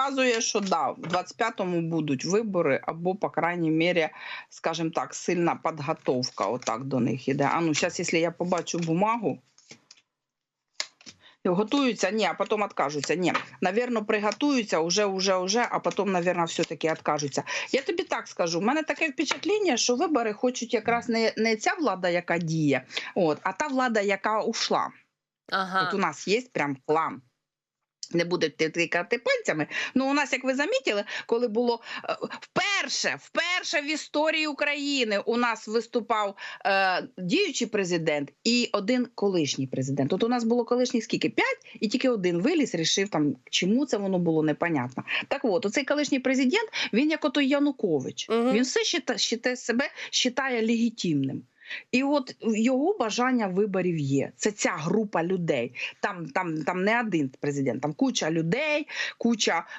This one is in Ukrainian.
показує, що да, в 25-му будуть вибори, або, по крайній мірі, скажімо так, сильна підготовка отак до них іде. А ну, зараз, якщо я побачу бумагу, готуються, ні, а потім відкажуться. Ні, навірно, приготуються уже, уже, уже, а потім, навірно, все-таки відкажуться. Я тобі так скажу, в мене таке впечатлення, що вибори хочуть якраз не, не ця влада, яка діє, от, а та влада, яка ушла. Ага. От у нас є прям план. Не будете тикати пальцями. Ну, у нас, як ви замітили, коли було е, вперше, вперше в історії України у нас виступав е, діючий президент і один колишній президент. От у нас було колишніх скільки? П'ять, і тільки один виліз, рішив там, чому це воно було непонятно. Так от, оцей колишній президент, він як ото Янукович. Мгм. Він все щита, себе вважає легітимним. І от його бажання виборів є. Це ця група людей. Там, там, там не один президент, там куча людей, куча